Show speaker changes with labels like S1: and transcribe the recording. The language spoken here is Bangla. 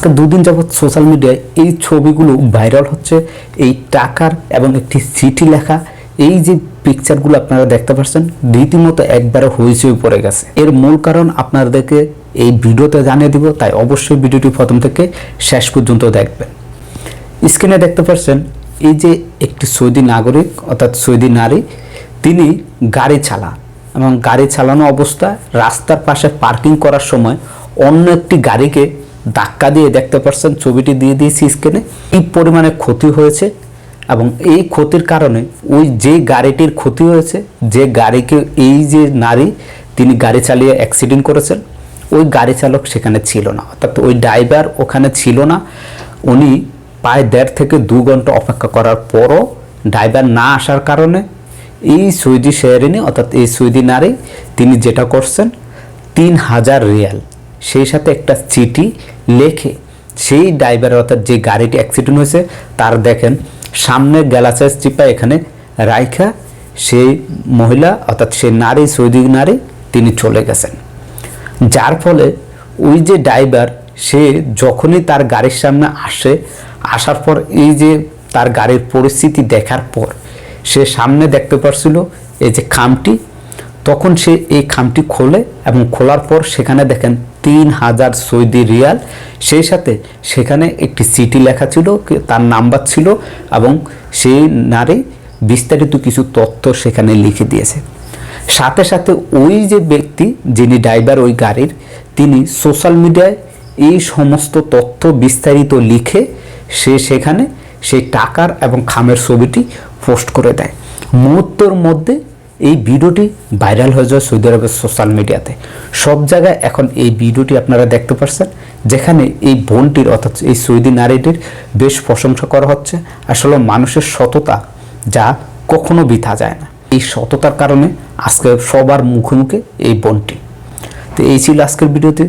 S1: আজকে দুদিন যাবৎ সোশ্যাল মিডিয়ায় এই ছবিগুলো ভাইরাল হচ্ছে, এই টাকার এবং একটি চিঠি লেখা, এই যে পিকচারগুলো আপনারা দেখতে পাচ্ছেন, রীতিমতো একবারে হইচই পড়ে গেছে। এর মূল কারণ আপনাদেরকে এই ভিডিওতে জানিয়ে দিব, তাই অবশ্যই ভিডিওটি প্রথম থেকে শেষ পর্যন্ত দেখবেন। স্ক্রিনে দেখতে পাচ্ছেন, এই যে একটি সৌদি নাগরিক, অর্থাৎ সৌদি নারী, তিনি গাড়ি চালান এবং গাড়ি চালানো অবস্থায় রাস্তার পাশে পার্কিং করার সময় অন্য একটি গাড়িকে ধাক্কা দিয়ে দেখতে পাচ্ছেন ছবিটি দিয়ে দিয়েছি স্ক্রিনে এই পরিমাণে ক্ষতি হয়েছে এবং এই ক্ষতির কারণে ওই যে গাড়িটির ক্ষতি হয়েছে, যে গাড়িকে এই যে নারী, তিনি গাড়ি চালিয়ে অ্যাক্সিডেন্ট করেছেন, ওই গাড়ি চালক সেখানে ছিল না। অর্থাৎ ওই ড্রাইভার ওখানে ছিল না। উনি প্রায় দেড় থেকে দু ঘণ্টা অপেক্ষা করার পরও ড্রাইভার না আসার কারণে এই সৌদি শেয়ারিনী, অর্থাৎ এই সৌদি নারী, তিনি যেটা করছেন, তিন হাজার রিয়াল সেই সাথে একটা চিঠি লেখে, সেই ড্রাইভার অর্থাৎ যে গাড়িটি অ্যাক্সিডেন্ট হয়েছে, তার দেখেন সামনের গ্যালাসেস চিপা এখানে রাইখা, সেই মহিলা, অর্থাৎ সেই নারী, সৌদি নারী, তিনি চলে গেছেন। যার ফলে ওই যে ড্রাইভার সে যখনই তার গাড়ির সামনে আসে, আসার পর এই যে তার গাড়ির পরিস্থিতি দেখার পর, সে সামনে দেখতে পারছিল, এই যে খামটি তখন সে এই খামটি খোলে এবং খোলার পর সেখানে দেখেন তিন হাজার সৌদি রিয়াল। সেই সাথে সেখানে একটি সিটি লেখা ছিল তার নাম্বার ছিল এবং সেই নারী বিস্তারিত কিছু তথ্য সেখানে লিখে দিয়েছে। সাথে সাথে ওই যে ব্যক্তি যিনি ড্রাইভার ওই গাড়ির, তিনি সোশ্যাল মিডিয়ায় এই সমস্ত তথ্য বিস্তারিত লিখে সে সেখানে সেই টাকার এবং খামের ছবিটি পোস্ট করে দেয়। মুহূর্তের মধ্যে এই ভিডিওটি ভাইরাল হয়ে যায় সৌদি আরবের সোশ্যাল মিডিয়াতে সব জায়গায় এখন এই ভিডিওটি আপনারা দেখতে পাচ্ছেন যেখানে এই বোনটির অর্থাৎ এই সৌদি নারীটির বেশ প্রশংসা করা হচ্ছে। আসলে মানুষের সততা যা কখনো বিথা যায় না। এই সততার কারণে আজকে সবার মুখে মুখে এই বোনটি। তো এই ছিল আজকের ভিডিওতে।